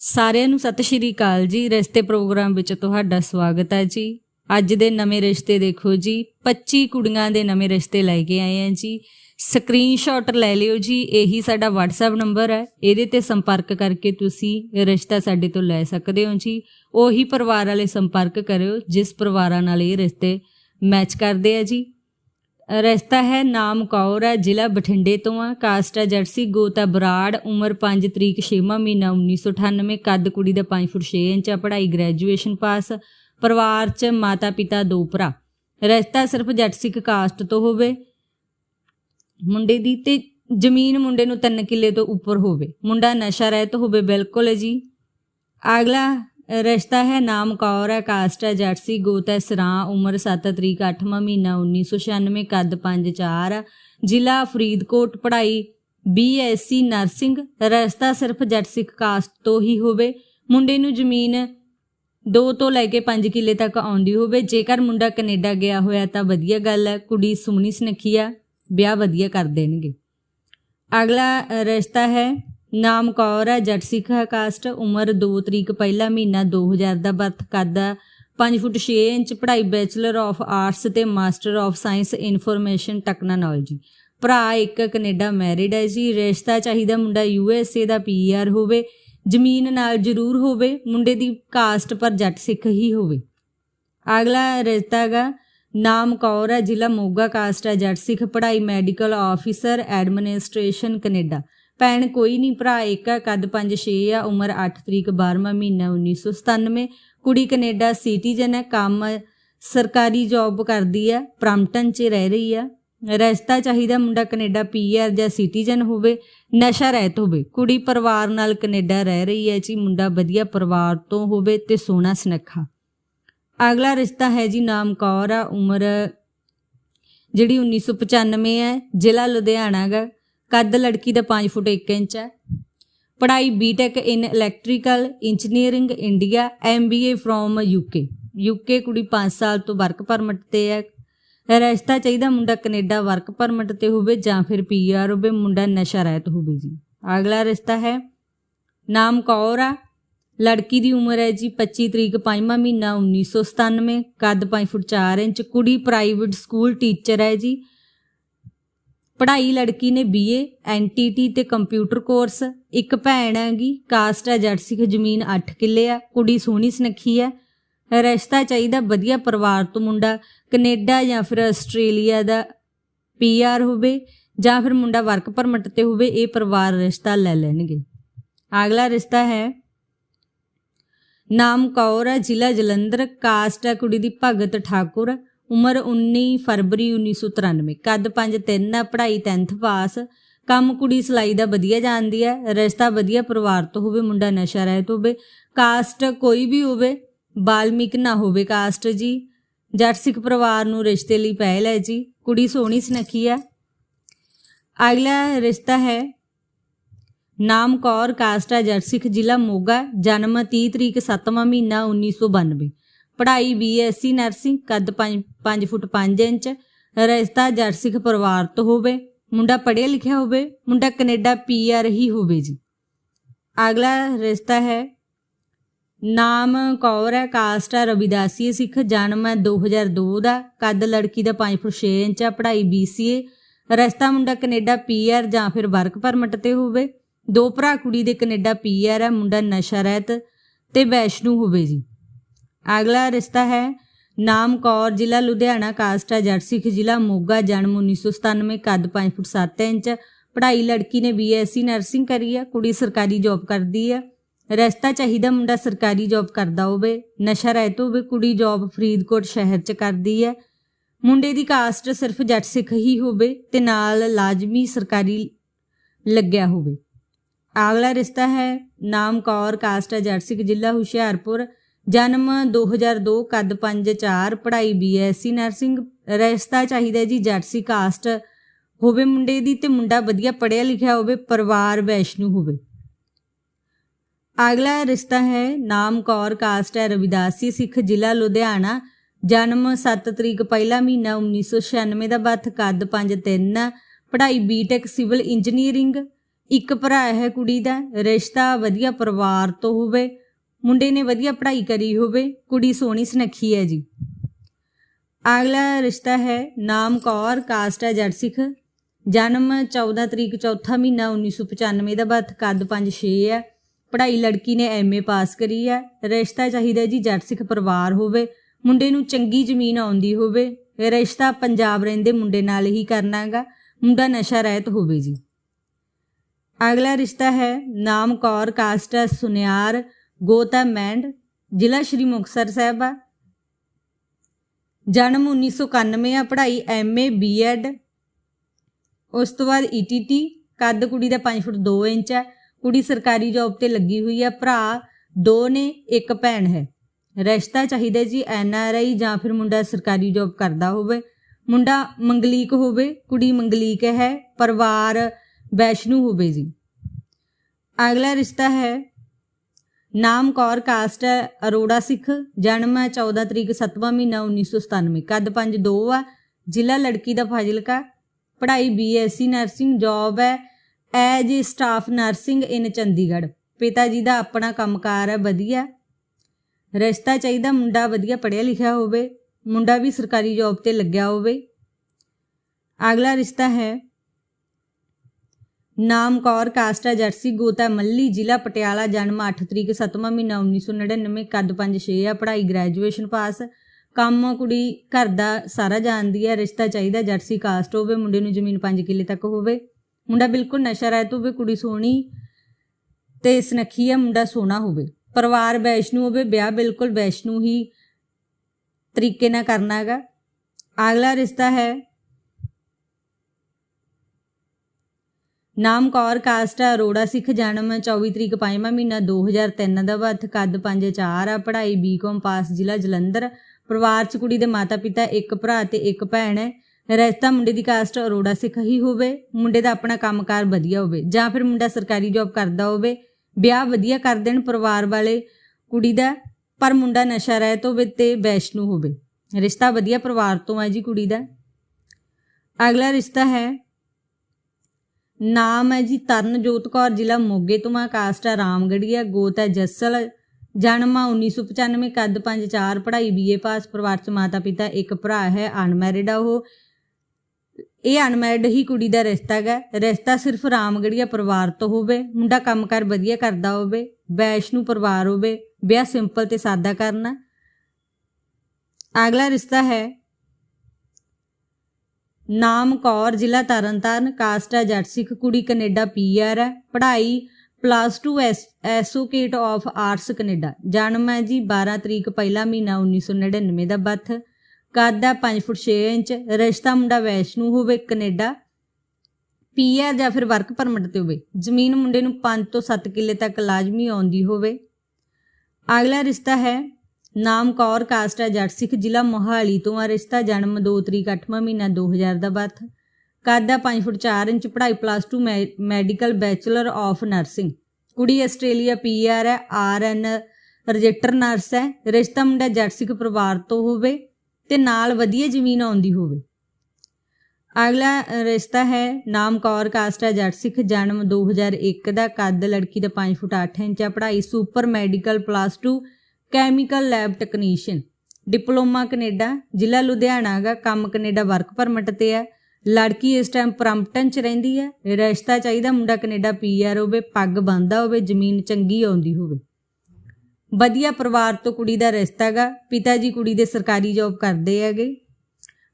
ਸਾਰਿਆਂ ਨੂੰ ਸਤਿ ਸ਼੍ਰੀ ਅਕਾਲ ਜੀ। ਰਿਸ਼ਤੇ ਪ੍ਰੋਗਰਾਮ ਵਿੱਚ ਤੁਹਾਡਾ ਸਵਾਗਤ ਹੈ ਜੀ। ਅੱਜ ਦੇ ਨਵੇਂ ਰਿਸ਼ਤੇ ਦੇਖੋ ਜੀ। 25 ਕੁੜੀਆਂ ਦੇ ਨਵੇਂ ਰਿਸ਼ਤੇ ਲੈ ਕੇ ਆਏ ਹਾਂ ਜੀ। ਸਕਰੀਨਸ਼ਾਟ ਲੈ ਲਿਓ ਜੀ। ਇਹੀ ਸਾਡਾ WhatsApp ਨੰਬਰ ਹੈ। ਇਹਦੇ ਤੇ ਸੰਪਰਕ ਕਰਕੇ ਤੁਸੀਂ ਰਿਸ਼ਤਾ ਸਾਡੇ ਤੋਂ ਲੈ ਸਕਦੇ ਹੋ ਜੀ। ਉਹੀ ਪਰਿਵਾਰ ਵਾਲੇ ਸੰਪਰਕ ਕਰਿਓ। ਜਿਸ ਪਰਿਵਾਰਾਂ ਨਾਲ ਇਹ ਰਿਸ਼ਤੇ ਮੈਚ ਕਰਦੇ ਆ ਜੀ। ਰਿਸ਼ਤਾ ਹੈ ਨਾਮ ਕੌਰ ਹੈ ਜ਼ਿਲ੍ਹਾ ਬਠਿੰਡੇ ਤੋਂ ਆ। ਕਾਸਟ ਹੈ ਜਰਸੀ ਗੋਤਾ ਬਰਾੜ, ਉਮਰ 5 ਤਰੀਕ 6ਵਾਂ ਮਹੀਨਾ 1998 ਕੱਦ ਕੁੜੀ ਦਾ 5 ਫੁੱਟ 6 ਇੰਚ ਆ, ਪੜ੍ਹਾਈ ਗ੍ਰੈਜੂਏਸ਼ਨ ਪਾਸ, ਪਰਿਵਾਰ 'ਚ ਮਾਤਾ ਪਿਤਾ ਦੋ ਭਰਾ। ਰਸਤਾ ਸਿਰਫ ਜੱਟ ਸਿੱਖ ਕਾਸਟ ਤੋਂ ਹੋਵੇ, ਮੁੰਡੇ ਦੀ ਤੇ ਜ਼ਮੀਨ ਮੁੰਡੇ ਨੂੰ 3 ਕਿੱਲੇ ਤੋਂ ਉੱਪਰ ਹੋਵੇ। ਮੁੰਡਾ ਨਸ਼ਾ ਰਹਿਤ ਹੋਵੇ, ਬਿਲਕੁਲ ਜੀ। ਅਗਲਾ ਰਿਸ਼ਤਾ ਹੈ ਨਾਮ ਕੌਰ ਹੈ ਕਾਸਟ ਹੈ ਜਰਸੀ ਗੋਤ ਹੈ ਸਰਾਂ ਉਮਰ 7 ਤਰੀਕ 8ਵਾਂ ਮਹੀਨਾ 1996 ਕੱਦ 5'4 ਜ਼ਿਲ੍ਹਾ ਫਰੀਦਕੋਟ ਪੜ੍ਹਾਈ ਬੀਐਸਸੀ ਨਰਸਿੰਗ ਰਿਸ਼ਤਾ ਸਿਰਫ ਜੱਟ ਸਿੱਖ ਕਾਸਟ ਤੋਂ ਹੀ ਹੋਵੇ ਮੁੰਡੇ ਨੂੰ ਜ਼ਮੀਨ 2 ਤੋਂ ਲੈ ਕੇ 5 ਕਿੱਲੇ ਤੱਕ ਆਉਂਦੀ ਹੋਵੇ ਜੇਕਰ ਮੁੰਡਾ ਕੈਨੇਡਾ ਗਿਆ ਹੋਇਆ ਤਾਂ ਵਧੀਆ ਗੱਲ ਹੈ ਕੁੜੀ ਸੁਮਣੀ ਸੁਨੱਖੀ ਆ ਵਿਆਹ ਵਧੀਆ ਕਰ ਦੇਣਗੇ। ਅਗਲਾ ਅ, ਰਿਸ਼ਤਾ ਹੈ ਨਾਮ ਕੌਰ ਹੈ, ਜੱਟ ਸਿੱਖ ਹੈ, ਕਾਸਟ, ਉਮਰ 2 ਤਰੀਕ ਪਹਿਲਾ ਮਹੀਨਾ 2000 ਦਾ ਬਰਥ ਕਰਦਾ 5 ਫੁੱਟ 6 ਇੰਚ, ਪੜ੍ਹਾਈ ਬੈਚਲਰ ਆਫ ਆਰਟਸ ਤੇ master of science information technology. ਭਰਾ ਇੱਕ ਕੈਨੇਡਾ ਮੈਰਿਡ ਹੈ ਜੀ, ਰਿਸ਼ਤਾ ਚਾਹੀਦਾ ਮੁੰਡਾ ਯੂ ਐੱਸ ਏ ਦਾ ਪੀ ਆਰ ਹੋਵੇ, ਜ਼ਮੀਨ ਨਾਲ ਜ਼ਰੂਰ ਹੋਵੇ, ਮੁੰਡੇ ਦੀ ਕਾਸਟ ਪਰ ਜੱਟ ਸਿੱਖ ਹੀ ਹੋਵੇ। ਅਗਲਾ ਰਿਸ਼ਤਾ ਹੈਗਾ, ਨਾਮ ਕੌਰ ਹੈ, ਜ਼ਿਲ੍ਹਾ ਮੋਗਾ ਕਾਸਟ ਹੈ, ਜੱਟ ਸਿੱਖ, ਪੜ੍ਹਾਈ ਮੈਡੀਕਲ ਆਫੀਸਰ, ਐਡਮਿਨਿਸਟ੍ਰੇਸ਼ਨ ਕੈਨੇਡਾ। ਭੈਣ ਕੋਈ ਨਹੀਂ ਭਰਾ, ਇੱਕ ਹੈ ਕੱਦ 5-6 ਆ, ਉਮਰ 8 ਤਰੀਕ 12ਵਾਂ ਮਹੀਨਾ 1997 ਕੁੜੀ ਕੈਨੇਡਾ ਸਿਟੀਜ਼ਨ ਹੈ, ਕੰਮ ਸਰਕਾਰੀ ਜੌਬ ਕਰਦੀ ਹੈ ਪ੍ਰਾਂਪਟਨ 'ਚ ਰਹਿ ਰਹੀ ਆ ਰਿਸ਼ਤਾ ਚਾਹੀਦਾ ਮੁੰਡਾ ਕੈਨੇਡਾ ਪੀਆਰ ਜਾਂ ਸਿਟੀਜ਼ਨ ਹੋਵੇ, ਨਸ਼ਾ ਰਹਿਤ ਹੋਵੇ। ਕੁੜੀ ਪਰਿਵਾਰ ਨਾਲ ਕੈਨੇਡਾ ਰਹਿ ਰਹੀ ਹੈ, ਜੀ ਮੁੰਡਾ ਵਧੀਆ ਪਰਿਵਾਰ ਤੋਂ ਹੋਵੇ ਤੇ ਸੋਹਣਾ ਸੁਨੱਖਾ। ਅਗਲਾ ਰਿਸ਼ਤਾ ਹੈ ਜੀ ਨਾਮ ਕੌਰ ਆ, ਉਮਰ ਜਿਹੜੀ 1995 ਹੈ, ਜ਼ਿਲ੍ਹਾ ਲੁਧਿਆਣਾ ਗਾ। ਕੱਦ ਲੜਕੀ ਦਾ 5 ਫੁੱਟ 1 ਇੰਚ ਹੈ। ਪੜ੍ਹਾਈ BTech in electrical engineering India MBA from UK UK ਕੁੜੀ 5 ਸਾਲ ਤੋਂ ਵਰਕ ਪਰਮਿਟ ਤੇ ਹੈ। ਰਿਸ਼ਤਾ ਚਾਹੀਦਾ ਮੁੰਡਾ ਕੈਨੇਡਾ ਵਰਕ ਪਰਮਿਟ ਤੇ ਹੋਵੇ ਜਾਂ ਫਿਰ ਪੀਆਰ ਹੋਵੇ, ਮੁੰਡਾ ਨਸ਼ਾ ਰਹਿਤ ਹੋਵੇ ਜੀ। ਅਗਲਾ ਰਿਸ਼ਤਾ ਹੈ। ਨਾਮ ਕੌਰ ਆ। ਲੜਕੀ ਦੀ ਉਮਰ ਹੈ ਜੀ 25 ਤਰੀਕ 5ਵਾਂ ਮਹੀਨਾ 1997 ਕੱਦ 5 ਫੁੱਟ 4 ਇੰਚ। ਕੁੜੀ ਪ੍ਰਾਈਵੇਟ ਸਕੂਲ ਟੀਚਰ ਹੈ ਜੀ। ਪੜ੍ਹਾਈ ਲੜਕੀ ਨੇ ਬੀਏ, ਐਨਟੀਟੀ ਤੇ ਕੰਪਿਊਟਰ ਕੋਰਸ। ਇੱਕ ਭੈਣ ਹੈਗੀ, ਕਾਸਟ ਹੈ, ਜੱਟ ਸਿੱਖ, ਜ਼ਮੀਨ 8 ਕਿੱਲੇ ਆ, ਕੁੜੀ ਸੋਹਣੀ ਸੁਨੱਖੀ ਹੈ। ਰਿਸ਼ਤਾ ਚਾਹੀਦਾ ਵਧੀਆ ਪਰਿਵਾਰ ਤੋਂ ਮੁੰਡਾ, ਕੈਨੇਡਾ ਜਾਂ ਫਿਰ ਆਸਟ੍ਰੇਲੀਆ ਦਾ ਪੀਆਰ ਹੋਵੇ ਜਾਂ ਫਿਰ ਮੁੰਡਾ ਵਰਕ ਪਰਮਿਟ ਤੇ ਹੋਵੇ, ਇਹ ਪਰਿਵਾਰ ਰਿਸ਼ਤਾ ਲੈ ਲੈਣਗੇ। ਅਗਲਾ ਰਿਸ਼ਤਾ ਹੈ ਨਾਮ ਕੌਰ ਹੈ, ਜ਼ਿਲ੍ਹਾ ਜਲੰਧਰ, ਕਾਸਟ ਹੈ, ਕੁੜੀ ਦੀ ਭਗਤ ਠਾਕੁਰ। ਉਮਰ 19 ਫਰਵਰੀ 1993 ਕੱਦ 5'3 ਹੈ ਪੜ੍ਹਾਈ 10th ਪਾਸ। ਕੰਮ ਕੁੜੀ ਸਿਲਾਈ ਦਾ ਵਧੀਆ ਜਾਣਦੀ ਹੈ ਰਿਸ਼ਤਾ ਵਧੀਆ ਪਰਿਵਾਰ ਤੋਂ ਹੋਵੇ, ਮੁੰਡਾ ਨਸ਼ਾ ਰਹਿਤ ਹੋਵੇ ਕਾਸਟ ਕੋਈ ਵੀ ਹੋਵੇ, ਬਾਲਮਿਕ ਨਾ ਹੋਵੇ ਕਾਸਟ ਜੀ, ਜੱਟ ਸਿੱਖ ਪਰਿਵਾਰ ਨੂੰ ਰਿਸ਼ਤੇ ਲਈ ਪਹਿਲ ਹੈ ਜੀ, ਕੁੜੀ ਸੋਹਣੀ ਸੁਨੱਖੀ ਹੈ ਅਗਲਾ ਰਿਸ਼ਤਾ ਹੈ ਨਾਮ ਕੌਰ ਕਾਸਟ ਹੈ ਜੱਟ ਸਿੱਖ, ਜ਼ਿਲ੍ਹਾ ਮੋਗਾ, ਜਨਮ 30 ਤਰੀਕ 7ਵਾਂ ਮਹੀਨਾ 1992 ਪੜ੍ਹਾਈ ਬੀਐਸਸੀ ਨਰਸਿੰਗ ਕੱਦ 5 ਫੁੱਟ 5 ਇੰਚ ਰਿਸ਼ਤਾ ਜੱਟ ਸਿੱਖ ਪਰਿਵਾਰ ਤੋਂ ਹੋਵੇ, ਮੁੰਡਾ ਪੜ੍ਹਿਆ ਲਿਖਿਆ ਹੋਵੇ, ਮੁੰਡਾ ਕੈਨੇਡਾ ਪੀਆਰ ਹੀ ਹੋਵੇ ਜੀ। ਅਗਲਾ ਰਿਸ਼ਤਾ ਹੈ, ਨਾਮ ਕੌਰ ਹੈ ਕਾਸਟ ਹੈ, ਰਵਿਦਾਸੀ ਸਿੱਖ, ਜਨਮ ਹੈ 2002 ਦਾ ਕੱਦ ਲੜਕੀ ਦਾ 5 ਫੁੱਟ 6 ਇੰਚ ਹੈ, ਪੜ੍ਹਾਈ ਬੀਸੀਏ ਰਸਤਾ ਮੁੰਡਾ ਕੈਨੇਡਾ ਪੀਆਰ ਜਾਂ ਫਿਰ ਵਰਕ ਪਰਮਿਟ ਤੇ ਹੋਵੇ, ਦੋ ਭਰਾ ਕੁੜੀ ਦੇ ਕੈਨੇਡਾ ਪੀਆਰ ਹੈ, ਮੁੰਡਾ ਨਸ਼ਾ ਰਹਿਤ ਤੇ ਵੈਸ਼ਨੂ ਹੋਵੇ ਜੀ। ਅਗਲਾ ਰਿਸ਼ਤਾ ਹੈ ਨਾਮ ਕੌਰ, ਜ਼ਿਲ੍ਹਾ ਲੁਧਿਆਣਾ, ਕਾਸਟ ਹੈ ਜੱਟ ਸਿੱਖ ਜ਼ਿਲ੍ਹਾ ਮੋਗਾ, ਜਨਮ 1997 ਕੱਦ 5 ਫੁੱਟ 7 ਇੰਚ, ਪੜ੍ਹਾਈ ਲੜਕੀ ਨੇ ਬੀਐਸਸੀ ਨਰਸਿੰਗ ਕਰੀ ਹੈ, ਕੁੜੀ ਸਰਕਾਰੀ ਜੌਬ ਕਰਦੀ ਹੈ। ਰਸਤਾ ਚਾਹੀਦਾ ਮੁੰਡਾ ਸਰਕਾਰੀ ਜੌਬ ਕਰਦਾ ਹੋਵੇ, ਨਸ਼ਾ ਰਹਿਤ ਹੋਵੇ, ਕੁੜੀ ਜੌਬ ਫਰੀਦਕੋਟ ਸ਼ਹਿਰ 'ਚ ਕਰਦੀ ਹੈ। ਮੁੰਡੇ ਦੀ ਕਾਸਟ ਸਿਰਫ ਜੱਟ ਸਿੱਖ ਹੀ ਹੋਵੇ ਤੇ ਨਾਲ ਲਾਜ਼ਮੀ ਸਰਕਾਰੀ ਲੱਗਿਆ ਹੋਵੇ। ਅਗਲਾ ਰਿਸ਼ਤਾ ਹੈ ਨਾਮ ਕੌਰ, ਕਾਸਟ ਹੈ ਜੱਟ ਸਿੱਖ ਜ਼ਿਲ੍ਹਾ ਹੁਸ਼ਿਆਰਪੁਰ ਜਨਮ 2002 ਕੱਦ 5'4 ਪੜ੍ਹਾਈ ਬੀਐਸਸੀ ਨਰਸਿੰਗ ਰਿਸ਼ਤਾ ਚਾਹੀਦਾ ਜੀ ਜਰਸੀ ਕਾਸਟ। ਹੋਵੇ ਮੁੰਡੇ ਦੀ ਤੇ ਮੁੰਡਾ ਵਧੀਆ ਪੜ੍ਹਿਆ ਲਿਖਿਆ ਹੋਵੇ, ਪਰਿਵਾਰ ਵੈਸ਼ਨੂ ਹੋਵੇ। ਅਗਲਾ ਰਿਸ਼ਤਾ ਹੈ ਨਾਮ ਕੌਰ, ਕਾਸਟ ਹੈ ਰਵਿਦਾਸੀ ਸਿੱਖ, ਜ਼ਿਲ੍ਹਾ ਲੁਧਿਆਣਾ। ਜਨਮ 7 ਤਰੀਕ, ਪਹਿਲਾ ਮਹੀਨਾ 1996 ਦਾ ਬਰਥ, ਕੱਦ 5'3 ਪੜ੍ਹਾਈ ਬੀਟੈਕ, ਸਿਵਲ ਇੰਜੀਨੀਅਰਿੰਗ। ਇੱਕ ਭਰਾ ਹੈ ਕੁੜੀ ਦਾ, ਰਿਸ਼ਤਾ ਵਧੀਆ ਪਰਿਵਾਰ ਤੋਂ ਹੋਵੇ। ਮੁੰਡੇ ਨੇ ਵਧੀਆ ਪੜ੍ਹਾਈ ਕਰੀ ਹੋਵੇ, ਕੁੜੀ ਸੋਹਣੀ ਸੁਨੱਖੀ ਹੈ ਜੀ। ਅਗਲਾ ਰਿਸ਼ਤਾ ਹੈ ਨਾਮ ਕੌਰ, ਕਾਸਟ ਹੈ ਜੱਟ ਸਿੱਖ ਜਨਮ 14 ਤਰੀਕ ਚੌਥਾ ਮਹੀਨਾ 1995 ਦਾ ਬਰਥ, ਕੱਦ 5-6 ਹੈ। ਪੜ੍ਹਾਈ ਲੜਕੀ ਨੇ ਐਮਏ ਪਾਸ ਕਰੀ ਹੈ। ਰਿਸ਼ਤਾ ਚਾਹੀਦਾ ਜੀ ਜੱਟ ਸਿੱਖ ਪਰਿਵਾਰ ਹੋਵੇ, ਮੁੰਡੇ ਨੂੰ ਚੰਗੀ ਜ਼ਮੀਨ ਆਉਂਦੀ ਹੋਵੇ। ਰਿਸ਼ਤਾ ਪੰਜਾਬ ਰਹਿੰਦੇ ਮੁੰਡੇ ਨਾਲ ਹੀ ਕਰਨਾਗਾ ਮੁੰਡਾ ਨਸ਼ਾ ਰਹਿਤ ਹੋਵੇ ਜੀ। ਅਗਲਾ ਰਿਸ਼ਤਾ ਹੈ ਨਾਮ ਕੌਰ, ਕਾਸਟ ਹੈ ਸੁਨਿਆਰ। ਗੋਤਾ ਮੈਂਡ, ਜ਼ਿਲ੍ਹਾ ਸ਼੍ਰੀ ਮੁਕਤਸਰ ਸਾਹਿਬ ਆ। ਜਨਮ 1991 ਆ, ਪੜ੍ਹਾਈ ਐਮਏ ਬੀਐਡ ਉਸ ਤੋਂ ਬਾਅਦ ਈਟੀਟੀ ਕੱਦ ਕੁੜੀ ਦਾ 5 ਫੁੱਟ 2 ਇੰਚ ਹੈ ਕੁੜੀ ਸਰਕਾਰੀ ਜੌਬ ਤੇ ਲੱਗੀ ਹੋਈ ਹੈ ਭਰਾ ਦੋ ਨੇ, ਇੱਕ ਭੈਣ ਹੈ। ਰਿਸ਼ਤਾ ਚਾਹੀਦਾ ਜੀ ਐਨ ਆਰ ਆਈ ਜਾਂ ਫਿਰ ਮੁੰਡਾ ਸਰਕਾਰੀ ਜੌਬ ਕਰਦਾ ਹੋਵੇ। ਮੁੰਡਾ ਮੰਗਲੀਕ ਹੋਵੇ, ਕੁੜੀ ਮੰਗਲੀਕ ਹੈ, ਪਰਿਵਾਰ ਵੈਸ਼ਨੂ ਹੋਵੇ ਜੀ। ਅਗਲਾ ਰਿਸ਼ਤਾ ਹੈ ਨਾਮ ਕੌਰ, ਕਾਸਟ ਹੈ ਅਰੋੜਾ ਸਿੱਖ, ਜਨਮ ਹੈ 14 ਤਰੀਕ 7ਵਾਂ ਮਹੀਨਾ 1997 ਕੱਦ 5'2 ਆ, ਜ਼ਿਲ੍ਹਾ ਲੜਕੀ ਦਾ ਫਾਜ਼ਿਲਕਾ। ਪੜ੍ਹਾਈ ਬੀਐਸਸੀ ਨਰਸਿੰਗ, ਜੌਬ ਹੈ as staff nursing in Chandigarh. ਪਿਤਾ ਜੀ ਦਾ ਆਪਣਾ ਕੰਮਕਾਰ ਹੈ ਵਧੀਆ। ਰਿਸ਼ਤਾ ਚਾਹੀਦਾ, ਮੁੰਡਾ ਵਧੀਆ ਪੜ੍ਹਿਆ ਲਿਖਿਆ ਹੋਵੇ। ਮੁੰਡਾ ਵੀ ਸਰਕਾਰੀ ਜੌਬ ਤੇ ਲੱਗਿਆ ਹੋਵੇ। ਅਗਲਾ ਰਿਸ਼ਤਾ ਹੈ ਨਾਮ ਕੌਰ, ਕਾਸਟਾ ਜਰਸੀ ਗੋਤਾ, ਮੱਲੀ, ਜ਼ਿਲ੍ਹਾ ਪਟਿਆਲਾ, ਜਨਮ 8 ਤਰੀਕ 7ਵਾਂ ਮਹੀਨਾ 1999 ਕੱਦ 5-6 ਆ, ਪੜ੍ਹਾਈ ਗ੍ਰੈਜੂਏਸ਼ਨ ਪਾਸ ਕੰਮ ਕੁੜੀ, ਘਰ ਦਾ ਸਾਰਾ ਜਾਣਦੀ ਹੈ ਰਿਸ਼ਤਾ ਚਾਹੀਦਾ, ਜਰਸੀ ਕਾਸਟ ਹੋਵੇ, ਮੁੰਡੇ ਨੂੰ ਜ਼ਮੀਨ 5 ਕਿੱਲੇ ਤੱਕ ਹੋਵੇ। ਮੁੰਡਾ ਬਿਲਕੁਲ ਨਸ਼ਾ ਰਹਿਤ ਹੋਵੇ, ਕੁੜੀ ਸੋਹਣੀ ਤੇ ਸੁਨੱਖੀ ਹੈ ਮੁੰਡਾ ਸੋਹਣਾ ਹੋਵੇ। ਪਰਿਵਾਰ ਵੈਸ਼ਨੂ ਹੋਵੇ, ਵਿਆਹ ਬਿਲਕੁਲ ਵੈਸ਼ਨੂ ਹੀ ਤਰੀਕੇ ਨਾਲ ਕਰਨਾ ਹੈਗਾ। ਅਗਲਾ ਰਿਸ਼ਤਾ ਹੈ ਨਾਮ ਕੌਰ, ਕਾਸਟ, ਅਰੋੜਾ, ਸਿੱਖ ਜਨਮ 24 ਤਰੀਕ 5ਵਾਂ ਮਹੀਨਾ 2003 ਦਾ ਬਰਥ ਕੱਦ 5'4 ਆ। ਪੜ੍ਹਾਈ ਬੀਕਾਮ ਪਾਸ ਜ਼ਿਲ੍ਹਾ ਜਲੰਧਰ। ਪਰਿਵਾਰ ਚ ਕੁੜੀ ਦੇ ਮਾਤਾ-ਪਿਤਾ ਇੱਕ ਭਰਾ ਤੇ ਇੱਕ ਭੈਣ ਹੈ। ਰਸਤਾ ਮੁੰਡੇ ਦੀ ਕਾਸਟ ਅਰੋੜਾ ਸਿੱਖ ਹੀ ਹੋਵੇ। ਮੁੰਡੇ ਦਾ ਆਪਣਾ ਕੰਮਕਾਰ ਵਧੀਆ ਹੋਵੇ ਜਾਂ ਫਿਰ ਮੁੰਡਾ ਸਰਕਾਰੀ ਜੌਬ ਕਰਦਾ ਹੋਵੇ। ਵਿਆਹ ਵਧੀਆ ਕਰ ਦੇਣ ਪਰਿਵਾਰ ਵਾਲੇ ਕੁੜੀ ਦਾ, ਪਰ ਮੁੰਡਾ ਨਸ਼ਾ ਰਹਿਤ ਹੋਵੇ ਤੇ ਵੈਸ਼ਨੂ ਹੋਵੇ। ਰਿਸ਼ਤਾ ਵਧੀਆ ਪਰਿਵਾਰ ਤੋਂ ਹੈ ਜੀ ਕੁੜੀ ਦਾ। ਅਗਲਾ ਰਿਸ਼ਤਾ ਹੈ ਨਾਮ ਹੈ ਜੀ ਤਰਨਜੋਤ ਕੌਰ, ਜ਼ਿਲ੍ਹਾ ਮੋਗੇ ਤੋਂ ਆ, ਕਾਸਟ ਹੈ ਰਾਮਗੜੀਆ, ਗੋਤ ਹੈ ਜੱਸਲ, ਜਨਮ ਆ 1995 ਕੱਦ 5'4 ਪੜ੍ਹਾਈ ਬੀਏ ਪਾਸ ਪਰਿਵਾਰ ਚ ਮਾਤਾ ਪਿਤਾ ਇੱਕ ਭਰਾ ਹੈ, ਅਨਮੈਰਿਡ ਆ ਉਹ। ਇਹ ਅਨਮੈਰਿਡ ਹੀ ਕੁੜੀ ਦਾ ਰਿਸ਼ਤਾ ਹੈਗਾ। ਰਿਸ਼ਤਾ ਸਿਰਫ ਰਾਮਗੜੀਆ ਪਰਿਵਾਰ ਤੋਂ ਹੋਵੇ, ਮੁੰਡਾ ਕੰਮਕਾਰ ਵਧੀਆ ਕਰਦਾ ਹੋਵੇ, ਵੈਸ਼ਨੂ ਪਰਿਵਾਰ ਹੋਵੇ, ਵਿਆਹ ਸਿੰਪਲ ਤੇ ਸਾਦਾ ਕਰਨਾ। ਅਗਲਾ ਰਿਸ਼ਤਾ ਹੈ ਨਾਮ ਕੌਰ, ਜ਼ਿਲ੍ਹਾ ਤਰਨਤਾਰਨ, ਕਾਸਟ ਹੈ ਜੱਟ ਸਿੱਖ, ਕੁੜੀ ਕੈਨੇਡਾ, ਪੀਆਰ ਹੈ। ਪੜ੍ਹਾਈ plus 2 associate of arts Canada. ਜਨਮ ਹੈ ਜੀ 12 ਤਰੀਕ, ਪਹਿਲਾ ਮਹੀਨਾ 1999 ਦਾ ਬਰਥ। ਕੱਦ ਹੈ 5 ਫੁੱਟ 6 ਇੰਚ, ਰਿਸ਼ਤਾ ਮੁੰਡਾ ਵੈਸ਼ਨੂ ਹੋਵੇ ਕੈਨੇਡਾ। ਪੀਆਰ ਜਾਂ ਫਿਰ ਵਰਕ ਪਰਮਿਟ ਤੇ ਹੋਵੇ। ਜ਼ਮੀਨ ਮੁੰਡੇ ਨੂੰ 5 ਤੋਂ 7 ਕਿੱਲੇ ਤੱਕ ਲਾਜ਼ਮੀ ਆਉਂਦੀ ਹੋਵੇ। ਅਗਲਾ ਰਿਸ਼ਤਾ ਹੈ ਨਾਮ ਕੌਰ ਕਾਸਟ ਹੈ ਜੱਟ ਸਿੱਖ ਜ਼ਿਲ੍ਹਾ ਮੋਹਾਲੀ ਤੋਂ ਆ ਰਿਸ਼ਤਾ ਜਨਮ 2 ਤਰੀਕ 8ਵਾਂ ਮਹੀਨਾ 2000 ਦਾ ਬਰਥ। ਕੱਦ ਹੈ 5 ਫੁੱਟ 4 ਇੰਚ ਪੜ੍ਹਾਈ plus 2 medical bachelor of nursing. ਕੁੜੀ ਆਸਟ੍ਰੇਲੀਆ ਪੀਆਰ ਹੈ ਆਰਐਨ ਰਜਿਸਟਰ ਨਰਸ ਹੈ। ਰਿਸ਼ਤਾ ਮੁੰਡਾ ਜੱਟ ਸਿੱਖ ਪਰਿਵਾਰ ਤੋਂ ਹੋਵੇ ਤੇ ਨਾਲ ਵਧੀਆ ਜ਼ਮੀਨ ਆਉਂਦੀ ਹੋਵੇ। ਅਗਲਾ ਰਿਸ਼ਤਾ ਹੈ ਨਾਮ ਕੌਰ ਕਾਸਟ ਹੈ ਜੱਟ ਸਿੱਖ ਜਨਮ 2001 ਦਾ। ਕੱਦ ਲੜਕੀ ਦਾ 5 ਫੁੱਟ 8 ਇੰਚ ਆ ਪੜ੍ਹਾਈ super medical plus 2 chemical lab technician. Diploma Canada, ਜ਼ਿਲ੍ਹਾ ਲੁਧਿਆਣਾ ਹੈਗਾ, ਕੰਮ ਕੈਨੇਡਾ ਵਰਕ ਪਰਮਿਟ ਤੇ ਹੈ। ਲੜਕੀ ਇਸ ਟਾਈਮ ਪ੍ਰੰਪਟਨ ਚ ਰਹਿੰਦੀ ਹੈ। ਰਿਸ਼ਤਾ ਚਾਹੀਦਾ ਮੁੰਡਾ ਕੈਨੇਡਾ ਪੀਆਰ ਹੋਵੇ, ਪੱਗ ਬੰਨਦਾ ਹੋਵੇ, ਜ਼ਮੀਨ ਚੰਗੀ ਆਉਂਦੀ ਹੋਵੇ। ਵਧੀਆ ਪਰਿਵਾਰ ਤੋਂ ਕੁੜੀ ਦਾ ਰਿਸ਼ਤਾ ਹੈਗਾ। ਪਿਤਾ ਜੀ ਕੁੜੀ ਦੇ ਸਰਕਾਰੀ ਜੌਬ ਕਰਦੇ ਹੈਗੇ।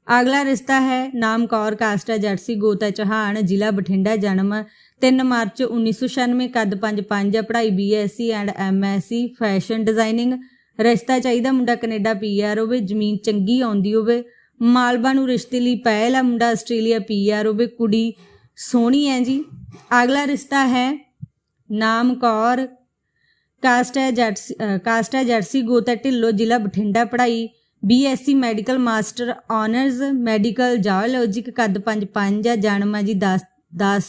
ਅਗਲਾ ਰਿਸ਼ਤਾ ਹੈ ਨਾਮ ਕੌਰ ਕਾਸਟ ਹੈ ਜਰਸੀ ਗੋਤਾ ਚੌਹਾਨ ਜ਼ਿਲ੍ਹਾ ਬਠਿੰਡਾ ਜਨਮ 3 ਮਾਰਚ 1996 ਕੱਦ 5'5 ਪੜ੍ਹਾਈ BSc and MSc fashion designing ਰਿਸ਼ਤਾ ਚਾਹੀਦਾ ਮੁੰਡਾ ਕੈਨੇਡਾ ਪੀਆਰ ਹੋਵੇ ਜ਼ਮੀਨ ਚੰਗੀ ਆਉਂਦੀ ਹੋਵੇ ਮਾਲਵਾ ਨੂੰ ਰਿਸ਼ਤੇ ਲਈ ਪਹਿਲਾ ਮੁੰਡਾ ਆਸਟ੍ਰੇਲੀਆ ਪੀਆਰ ਹੋਵੇ ਕੁੜੀ ਸੋਹਣੀ ਹੈ ਜੀ। ਅਗਲਾ ਰਿਸ਼ਤਾ ਹੈ ਨਾਮ ਕੌਰ ਕਾਸਟ ਹੈ ਜਰਸੀ ਅ, ਕਾਸਟ ਹੈ ਜਰਸੀ ਗੋਤਾ ਢਿੱਲੋ ਜ਼ਿਲ੍ਹਾ ਬਠਿੰਡਾ ਪੜ੍ਹਾਈ BSc medical master honours medical zoologic ਕੱਦ 5'5 ਆ, ਜਨਮ ਹੈ ਜੀ 10 10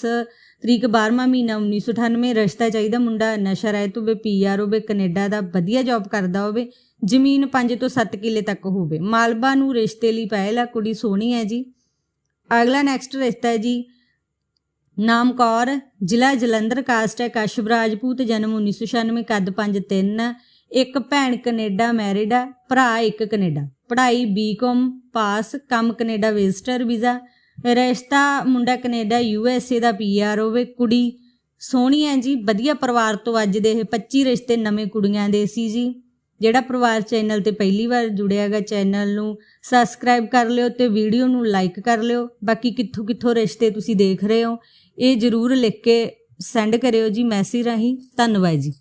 ਤਰੀਕ 12ਵਾਂ ਮਹੀਨਾ 1998 ਰਿਸ਼ਤਾ ਚਾਹੀਦਾ ਮੁੰਡਾ ਨਸ਼ਾ ਰਹਿਤ ਹੋਵੇ ਪੀਆਰ ਹੋਵੇ, ਕੈਨੇਡਾ ਦਾ ਵਧੀਆ ਜੌਬ ਕਰਦਾ ਹੋਵੇ, ਜ਼ਮੀਨ 5 ਤੋਂ 7 ਕਿੱਲੇ ਤੱਕ ਹੋਵੇ। ਮਾਲਵਾ ਨੂੰ ਰਿਸ਼ਤੇ ਲਈ ਪਹਿਲਾ ਕੁੜੀ ਸੋਹਣੀ ਹੈ ਜੀ। ਅਗਲਾ ਨੈਕਸਟ ਰਿਸ਼ਤਾ ਹੈ ਜੀ, ਨਾਮ ਕੌਰ, ਜ਼ਿਲ੍ਹਾ ਜਲੰਧਰ ਕਾਸਟ ਹੈ ਕਸ਼ਵ ਰਾਜਪੂਤ ਜਨਮ 1996 ਕੱਦ 5'3 ਇੱਕ ਭੈਣ ਕੈਨੇਡਾ ਮੈਰਿਡ ਆ, ਭਰਾ ਇੱਕ ਕੈਨੇਡਾ। ਪੜ੍ਹਾਈ ਬੀਕਾਮ ਪਾਸ, ਕੰਮ ਕੈਨੇਡਾ ਵਿਜ਼ਟਰ ਵੀਜ਼ਾ। ਰਿਸ਼ਤਾ ਮੁੰਡਾ ਕੈਨੇਡਾ ਯੂ ਐਸ ਏ ਦਾ ਪੀਆਰ ਹੋਵੇ, ਕੁੜੀ ਸੋਹਣੀ ਹੈ ਜੀ, ਵਧੀਆ ਪਰਿਵਾਰ ਤੋਂ ਅੱਜ ਦੇ ਇਹ 25 ਰਿਸ਼ਤੇ ਨਵੇਂ ਕੁੜੀਆਂ ਦੇ ਸੀ ਜੀ। ਜਿਹੜਾ ਪਰਿਵਾਰ ਚੈਨਲ ਤੇ ਪਹਿਲੀ ਵਾਰ ਜੁੜਿਆਗਾ ਚੈਨਲ ਨੂੰ ਸਬਸਕ੍ਰਾਈਬ ਕਰ ਲਿਓ ਤੇ ਵੀਡੀਓ ਨੂੰ ਲਾਈਕ ਕਰ ਲਿਓ। ਬਾਕੀ ਕਿੱਥੋਂ ਕਿੱਥੋਂ ਰਿਸ਼ਤੇ ਤੁਸੀਂ ਦੇਖ ਰਹੇ ਹੋ, ਇਹ ਜਰੂਰ ਲਿਖ ਕੇ ਸੈਂਡ ਕਰਿਓ ਜੀ ਮੈਸੇਜ ਰਾਹੀਂ। ਧੰਨਵਾਦ ਜੀ।